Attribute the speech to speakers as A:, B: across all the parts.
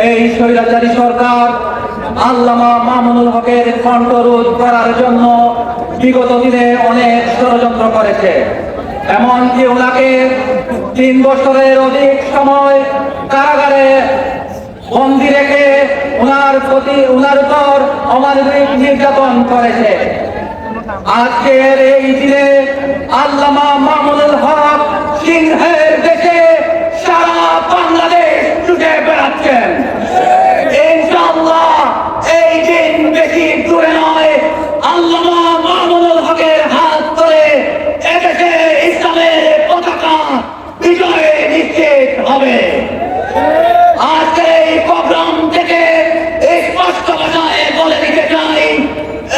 A: এই স্বৈরাচারী সরকার আল্লামা মামুনুল হকের কণ্ঠরোধ করার জন্য বিগত দিনে অনেক ষড়যন্ত্র করেছে। এমনকি ওনাকে তিন বছরের অধিক সময় কারাগারে বন্দি রেখে ওনার প্রতি, ওনার উপর অমানবিক নির্যাতন করেছে। আজকের এই দিনে আল্লামা মামুনুল হক সিংহের দেশে সারা বাংলাদেশ ছুটে বেড়াচ্ছেন ইনশাআল্লাহ এই দিন বেশি দূরে নয় আল্লামা মামুনুল হকের হাত ধরে এদেশে ইসলামের পতাকা বিজয়ে নিশ্চিত হবে আজকের এই প্রোগ্রাম থেকে স্পষ্ট ভাষায় বলে দিতে চাই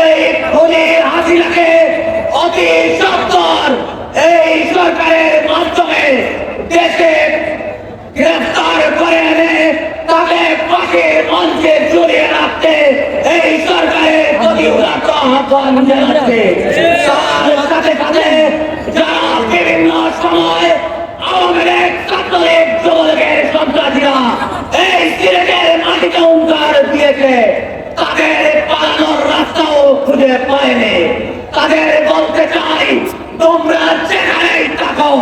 A: এই খুনি হাসিনাকে অতি সত্তর এই সরকারের মাধ্যমে দেশে গ্রেফতার করে এনে তাকে পাশের মঞ্চে জড়িয়ে রাখতে এই সরকারের প্রতি উদাত্ত আহ্বান জানাচ্ছে। তার বিভিন্ন সময় উঙ্কার দিয়েছে, তাদের পালানোর রাস্তাও খুঁজে পায়নি। তাদের বলতে চাই, তোমরা যেখানেই থাকো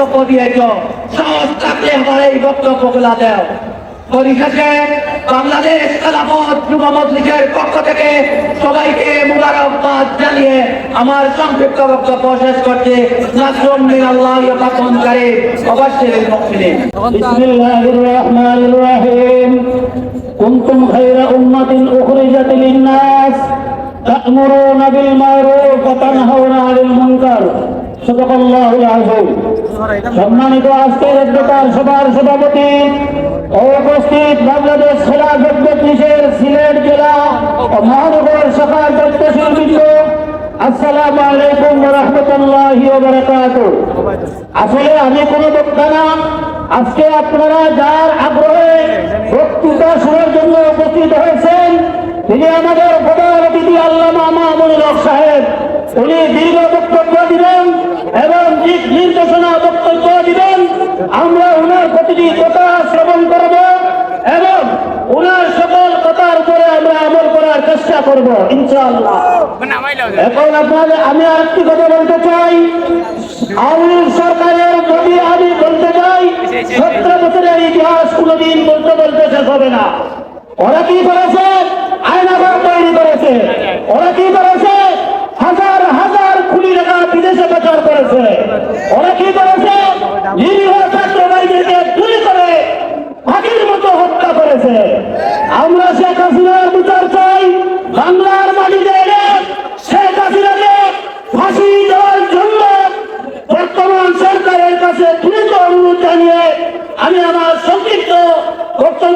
A: বক্তব্য দিয়ে সাহস থাকলে আমার এই বক্তব্যগুলা দেও। পরিশেষে বাংলাদেশ খেলাফত যুব মজলিসের পক্ষ থেকে সবাইকে মুবারকবাদ জানিয়ে আমার সংক্ষিপ্ত বক্তব্য শেষ করছে। নাসরুম
B: বিল মা'রুফ ওয়া তানহাউনা 'আনিল মুনকার। সম্মানিত আজকের অধ্যতার সভার সভাপতি উপস্থিত বাংলাদেশ খেলাফত মজলিসের সিলেট জেলা ও মহানগর দায়িত্বশীল বৃন্দ আসসালামু আলাইকুম আসলে আমি কোনো না। আজকে আপনারা যার আগ্রহে জন্য উপস্থিত হয়েছেন, তিনি আমাদের প্রধান অতিথি হক সাহেব। উনি দীর্ঘ বক্তব্য দিবেন এবং নির্দেশনা বক্তব্য দিবেন, আমরা ওনার প্রতিটি কথা শ্রবণ করব এবং ওনার সকল কথার উপরে আমরা আমল করার চেষ্টা করব, ইনশাআল্লাহ। এখন আপনাদের আমি আরেকটি কথা বলতে চাই। আওয়ামী সরকারের যদি আমি বলতে চাই, সতেরো বছরের ইতিহাস কোনোদিন বলতে বলতে শেষ হবে না। ওরা কি করেছে? আয়নাঘর তৈরি করেছে। ওরা কি করেছে হাজার হাজার কোটি টাকা বিদেশে পাচার করেছে ওরা কি করেছে নিরীহ ছাত্র ভাইদেরকে চুরি করে পাখির মতো হত্যা করেছে আমরা শেখ হাসিনার বিচার চাই বাংলার মাটিতে এনে শেখ হাসিনাকে ফাঁসি দেওয়ার জন্য বর্তমান সরকারের কাছে দ্রুত অনুরোধ জানিয়ে আমি আমার সংক্ষিপ্ত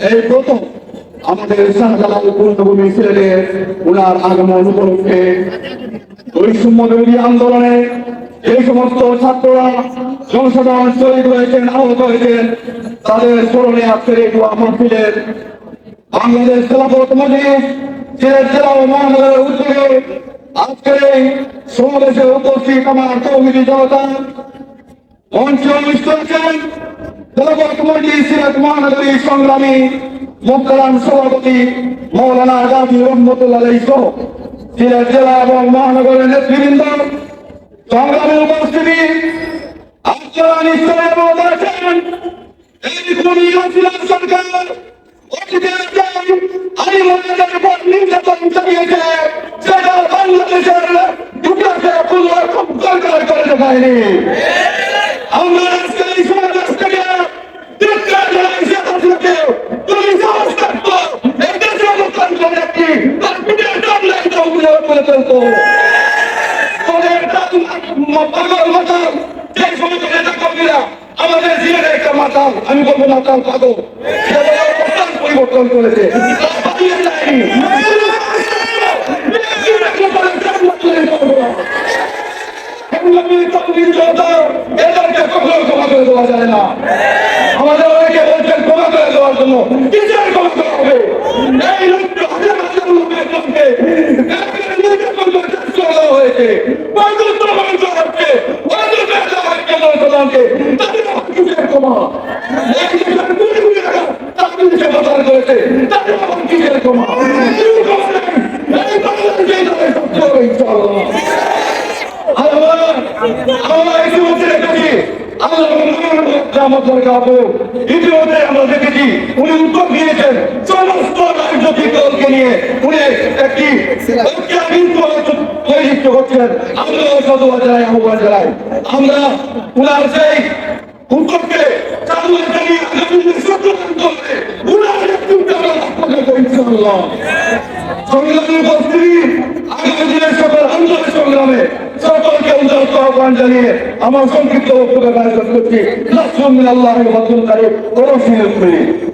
C: এই প্রথম আমাদের শাহজালাল পূর্ণভূমি সিলেটে উনার আগমন উপলক্ষে বৈষম্য বিরোধী আন্দোলনে এই সমস্ত ছাত্ররা সংশোধন শহীদ হয়েছেন, আহত হয়েছেন, তাদের স্মরণে আজকের এই দোয়া মাহফিলের বাংলাদেশ খেলাফত মজলিস সিলেট জেলা ও মহানগরের উদ্যোগে আজকের এই সমাবেশে উপস্থিত আমার তৌহিদি জনতা মঞ্চে অনুষ্ঠিত খেলাফত মজলিস সিলেট মহানগরী সংগ্রামী মোক্তারাম সভাপতি মৌলানা গাজী রহমতুল্লাহ সহ সিলেট জেলা এবং মহানগরের সরকার আজকে এই সমাবেশ থেকে ধিক্কার জানাই শেখ হাসিনাকে তুমি সাহস থাকতো এই দেশের লোকতন্ত্র ব্যক্তি তার পিঠে কামড়ে করে ফেলতো তোদের পাগল মাতাল যে সমস্ত নেতা কর্মীরা আমাদের জিয়ারে একটা মাতাল, আমি বলব মাতাল পাগল। পরিবর্তন করেছে। এদেরকে কখনো ক্ষমা করে দেওয়া যায় না। ক্ষমা করে দেওয়ার জন্য কিসের ক্ষমা করা হবে। এই লক্ষ হাজার হাজার লোকের দেওয়া হয়েছে পর্যন্ত মানুষ হচ্ছে কেন্দ্র প্রধানকে তাদের কিসের ক্ষমা। এই দেশের কোটি কোটি টাকা তাদের দেশে প্রচার করেছে, তাদের আবার ক্ষমা। আমরা ইতিমধ্যে দেখেছি ইতিমধ্যে আমরা দেখেছি, উনি উত্তর দিয়েছেন সমস্ত রাজনৈতিক দলকে নিয়ে। উনি একটি পরিচিত করছেন। আমরা সদবা জানাই, আহ্বান জানাই। আমরা উনার সেই উত্তরকে চালু জানিয়ে আগামী সচেতন করবে উনার একটু আমরা করব সংগ্রামী উপস্থিতি আগামী দিনের সকল আন্দোলন সংগ্রামে সকলকে উদারত আহ্বান জানিয়ে আমার সংক্ষিপ্ত বক্তব্য কাজ করছি। আল্লাহ করে কোনো সুযোগ করো